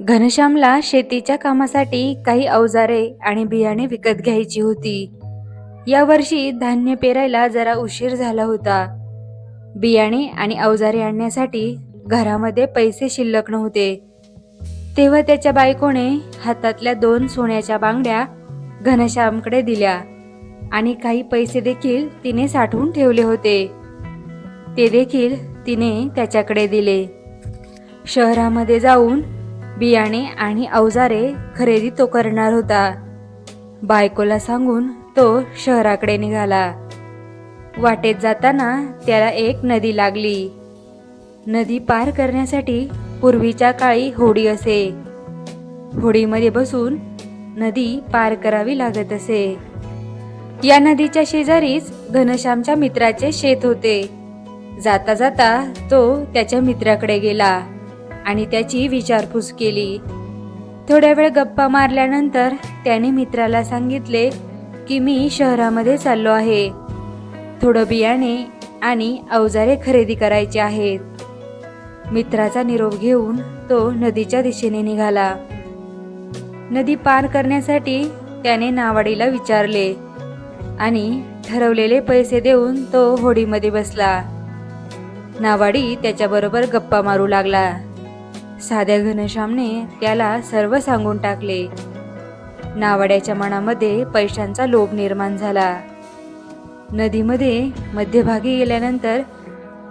घनश्यामला शेतीच्या कामासाठी काही अवजारे आणि बियाणे विकत घ्यायची होती. या वर्षी धान्य पेरायला जरा उशीर झाला होता. बियाणे आणि अवजारे आणण्यासाठी घरामध्ये पैसे शिल्लक नव्हते. तेव्हा त्याच्या बायकोने हातातल्या दोन सोन्याच्या बांगड्या घनश्यामकडे दिल्या आणि काही पैसे देखील तिने साठवून ठेवले होते. ते देखील तिने त्याच्याकडे दिले. शहरामध्ये जाऊन बियाणे आणि अवजारे खरेदी तो करणार होता. बायकोला सांगून तो शहराकडे निघाला. वाटेत जाताना त्याला एक नदी लागली. नदी पार करण्यासाठी पूर्वीच्या काळी होडी असे. होडीमध्ये बसून नदी पार करावी लागत असे. या नदीच्या शेजारीच घनश्यामच्या मित्राचे शेत होते. जाता जाता तो त्याच्या मित्राकडे गेला. आणि त्याची विचारपूस केली. थोड्या वेळ गप्पा मारल्यानंतर त्याने मित्राला सांगितले की मी शहरामध्ये चाललो आहे. थोडं बियाणे आणि अवजारे खरेदी करायचे आहेत. मित्राचा निरोप घेऊन तो नदीच्या दिशेने निघाला. नदी पार करण्यासाठी त्याने नावाडीला विचारले आणि ठरवलेले पैसे देऊन तो होडीमध्ये बसला. नावाडी त्याच्याबरोबर गप्पा मारू लागला. साध्या घनश्यामने त्याला सर्व सांगून टाकले. नावाड्याच्या मनामध्ये पैशांचा लोभ निर्माण झाला. नदीमध्ये मध्यभागी गेल्यानंतर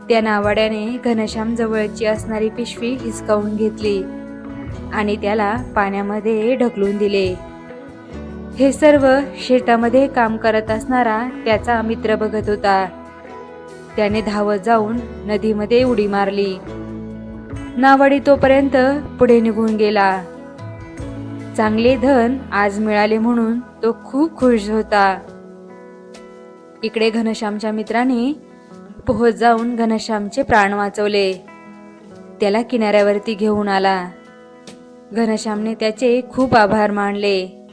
त्या नावाड्याने घनश्याम जवळची असणारी पिशवी हिसकावून घेतली आणि त्याला पाण्यामध्ये ढकलून दिले. हे सर्व शेतामध्ये काम करत असणारा त्याचा मित्र बघत होता. त्याने धावत जाऊन नदीमध्ये उडी मारली. नावाडी तोपर्यंत पुढे निघून गेला. चांगले धन आज मिळाले म्हणून तो खूप खुश होता. इकडे घनश्यामच्या मित्राने पोहोच जाऊन घनश्यामचे प्राण वाचवले. त्याला किनाऱ्यावरती घेऊन आला. घनश्यामने त्याचे खूप आभार मानले.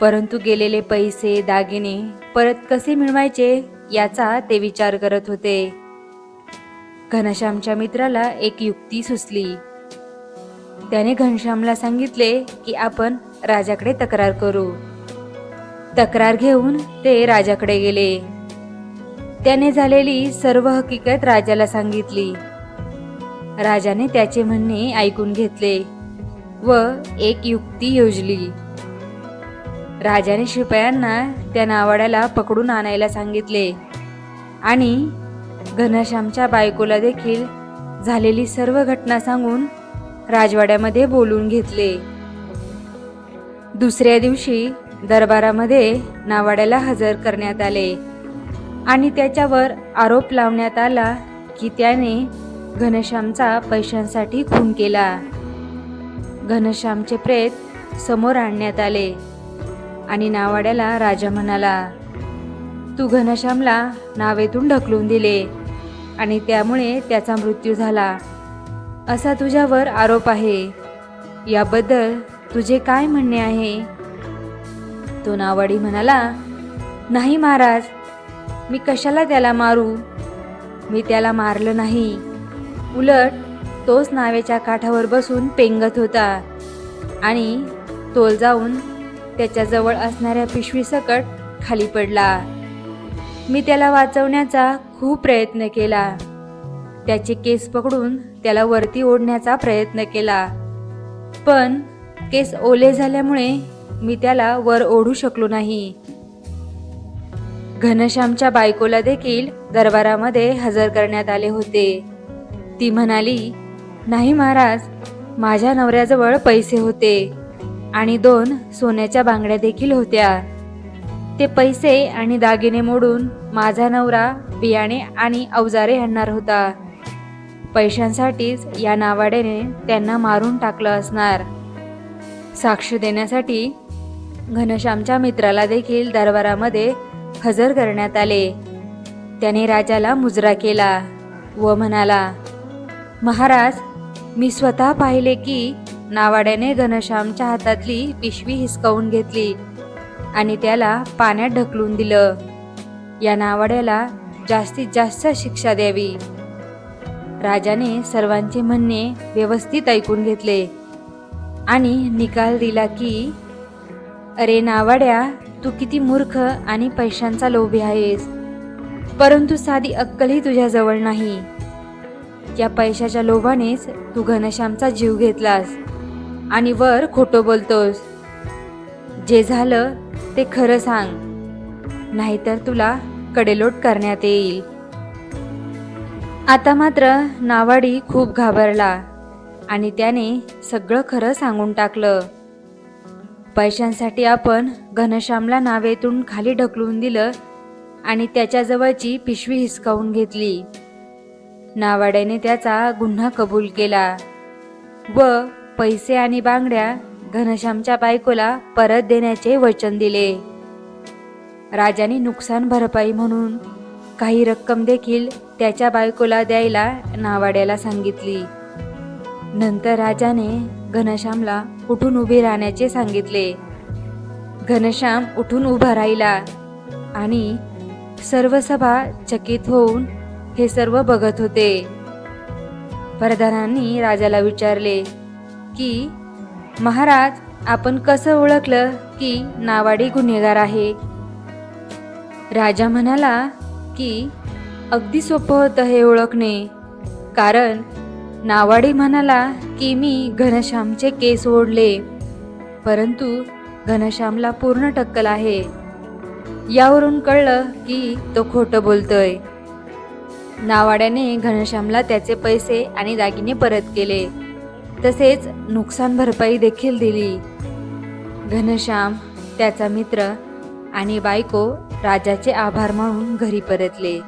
परंतु गेलेले पैसे दागिने परत कसे मिळवायचे याचा ते विचार करत होते. घनश्यामच्या मित्राला एक युक्ती सुचली. त्याने घनश्यामला सांगितले की आपण राजाकडे तक्रार करू. तक्रार घेऊन ते राजाकडे गेले. त्याने झालेली सर्व हकीकत राजाला सांगितली. राजाने त्याचे म्हणणे ऐकून घेतले व एक युक्ती योजली. राजाने शिपायांना त्या नावाड्याला पकडून आणायला सांगितले आणि घनश्यामच्या बायकोला देखील झालेली सर्व घटना सांगून राजवाड्यामध्ये बोलून घेतले. दुसऱ्या दिवशी दरबारामध्ये नावाड्याला हजर करण्यात आले आणि त्याच्यावर आरोप लावण्यात आला की त्याने घनश्यामचा पैशांसाठी खून केला. घनश्यामचे प्रेत समोर आणण्यात आले आणि नावाड्याला राजा म्हणाला तू घनश्यामला नावेतून ढकलून दिले आणि त्यामुळे त्याचा मृत्यू झाला. असा तुझ्यावर आरोप आहे. याबद्दल तुझे काय म्हणणे आहे? तो नावाडी म्हणाला नाही महाराज मी कशाला त्याला मारू? मी त्याला मारलं नाही. उलट तोच नावेच्या काठावर बसून पेंगत होता आणि तोल जाऊन त्याच्याजवळ असणाऱ्या पिशवीसकट खाली पडला. मी त्याला वाचवण्याचा खूप प्रयत्न केला. त्याचे केस पकडून त्याला वरती ओढण्याचा प्रयत्न केला. पण केस ओले झाल्यामुळे मी त्याला वर ओढू शकलो नाही. घनश्यामच्या बायकोला देखील दरबारामध्ये हजर करण्यात आले होते. ती म्हणाली नाही महाराज माझ्या नवऱ्याजवळ पैसे होते आणि दोन सोन्याच्या बांगड्या देखील होत्या. ते पैसे आणि दागिने मोडून माझा नवरा बियाणे आणि अवजारे आणणार होता. पैशांसाठीच या नावाड्याने त्यांना मारून टाकलं असणार. साक्ष देण्यासाठी घनश्यामच्या मित्राला देखील दरबारामध्ये हजर करण्यात आले. त्याने राजाला मुजरा केला व म्हणाला महाराज मी स्वतः पाहिले की नावाड्याने घनश्यामच्या हातातली पिशवी हिसकावून घेतली. आणि त्याला पाण्यात ढकलून दिलं. या नावाड्याला जास्तीत जास्त शिक्षा द्यावी. राजाने सर्वांचे म्हणणे व्यवस्थित ऐकून घेतले. आणि निकाल दिला की अरे नावाड्या तू किती मूर्ख आणि पैशांचा लोभी आहेस. परंतु साधी अक्कलही तुझ्याजवळ नाही. या पैशाच्या लोभानेच तू घनश्यामचा जीव घेतलास आणि वर खोटं बोलतोस. जे झालं ते खरं सांग. नाहीतर तुला कडेलोट करण्यात येईल. आता मात्र नावाडी खूप घाबरला आणि त्याने सगळं खरं सांगून टाकलं. पैशांसाठी आपण घनश्यामला नावेतून खाली ढकलून दिलं आणि त्याच्याजवळची पिशवी हिसकावून घेतली. नावाड्याने त्याचा गुन्हा कबूल केला व पैसे आणि बांगड्या घनश्यामच्या बायकोला परत देण्याचे वचन दिले. राजाने नुकसान भरपाई म्हणून काही रक्कम देखील त्याच्या बायकोला द्यायला नावाड्याला सांगितली. नंतर राजाने घनश्यामला उठून उभे राहण्याचे सांगितले. घनश्याम उठून उभा राहिला आणि सर्व सभा चकित होऊन हे सर्व बघत होते. प्रधानांनी राजाला विचारले की महाराज आपण कसं ओळखलं की नावाडी गुन्हेगार आहे? राजा म्हणाला की अगदी सोपं होतं हे ओळखणे. कारण नावाडी म्हणाला की मी घनश्यामचे केस ओढले. परंतु घनश्यामला पूर्ण टक्कल आहे. यावरून कळलं की तो खोटं बोलतोय. नावाड्याने घनश्यामला त्याचे पैसे आणि दागिने परत केले. तसेच नुकसान भरपाई देखील दिली. घनश्याम त्याचा मित्र आणि बायको राजाचे आभार मानून घरी परतले.